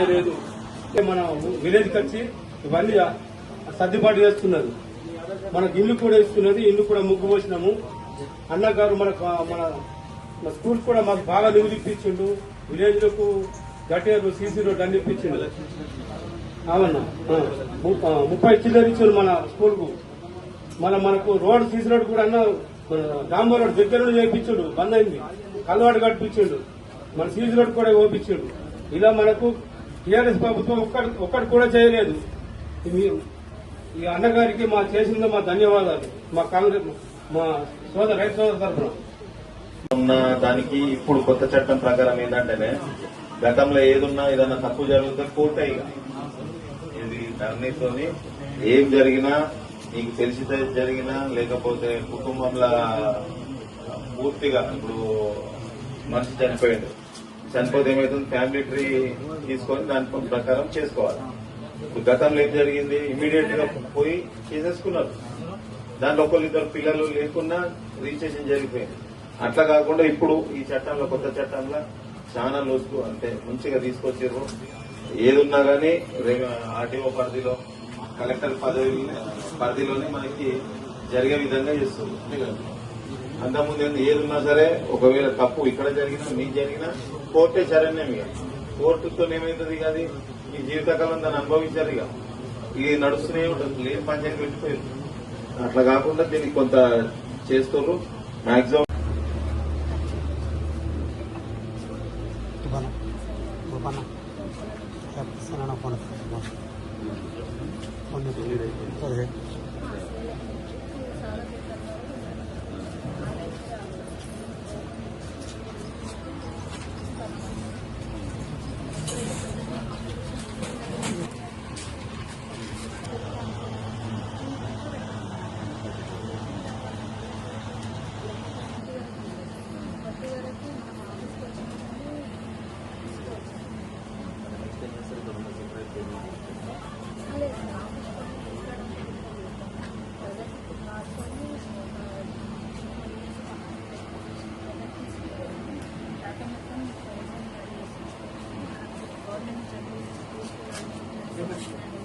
మన విలేజ్కి వచ్చి ఇవన్నీ సర్దుబాటు చేస్తున్నారు. మనకు ఇల్లు కూడా ఇస్తున్నది ఇల్లు కూడా ముగ్గు పోసినాము. అన్నగారు మనకు మన మన స్కూల్ కూడా మాకు బాగా నిధులిప్పించిండు విలేజ్లకు గటేరు సీసీ రోడ్ అన్ని ఇప్పించిండు. అవునా? ము- ముప్పై చిల్లర ఇచ్చారు మన స్కూల్కు మన మనకు రోడ్ సీసీ రోడ్ కూడా అన్న మన డాంబర్ రోడ్ దగ్గర నుండి చేయించాడు బంద్ అయింది కలవాడు కట్టించాడు. మన సీసీ రోడ్ కూడా ఓపించాడు. ఇలా మనకు టీఆర్ఎస్ ప్రభుత్వం ఒక్కటి ఒక్కటి కూడా చేయలేదు. ఈ అన్నగారికి మా చేసింది మా ధన్యవాదాలు. మా కాంగ్రెస్ మా సోదర రైతు సోదర తరఫున. ఉన్న దానికి ఇప్పుడు కొత్త చట్టం ప్రకారం ఏంటంటేనే గతంలో ఏదున్నా ఏదన్నా తప్పు జరిగితే కోర్టే ఇది ధరణితోని ఏం జరిగినా నీకు తెలిసితే జరిగినా లేకపోతే కుటుంబంలో పూర్తిగా ఇప్పుడు మనిషి చనిపోయాడు. చనిపోతే ఏమైతుంది? ఫ్యామిలీ ట్రీ తీసుకొని దాని ప్రకారం చేసుకోవాలి. గతంలో ఏం జరిగింది? ఇమీడియట్గా పోయి చేసేసుకున్నారు. దాంట్లో ఒకళ్ళు ఇద్దరు పిల్లలు లేకున్నా రిజిస్ట్రేషన్ జరిగిపోయింది. అట్లా కాకుండా ఇప్పుడు ఈ చట్టంలో కొత్త చట్టంలో చాలా లోతు అంటే మంచిగా తీసుకొచ్చారు. ఏదున్నా గానీ ఆర్టీఓ పరిధిలో కలెక్టర్ పదవి పరిధిలోనే మనకి జరిగే విధంగా చేస్తుంది అంతకుముందు ఏంది ఏదున్నా సరే ఒకవేళ తప్పు ఇక్కడ జరిగినా మీ జరిగినా కోర్టే శరణ్యం ఇక. కోర్టుతో ఏమవుతుంది ఇక అది? ఈ జీవితకాలం దాన్ని అనుభవించారు ఇక. ఇది నడుస్తూనే ఉంటుంది లేని పంచాయతీ వెళ్ళిపోయారు అట్లా కాకుండా దీనికి కొంత చేస్తారు మాక్సిమం はい。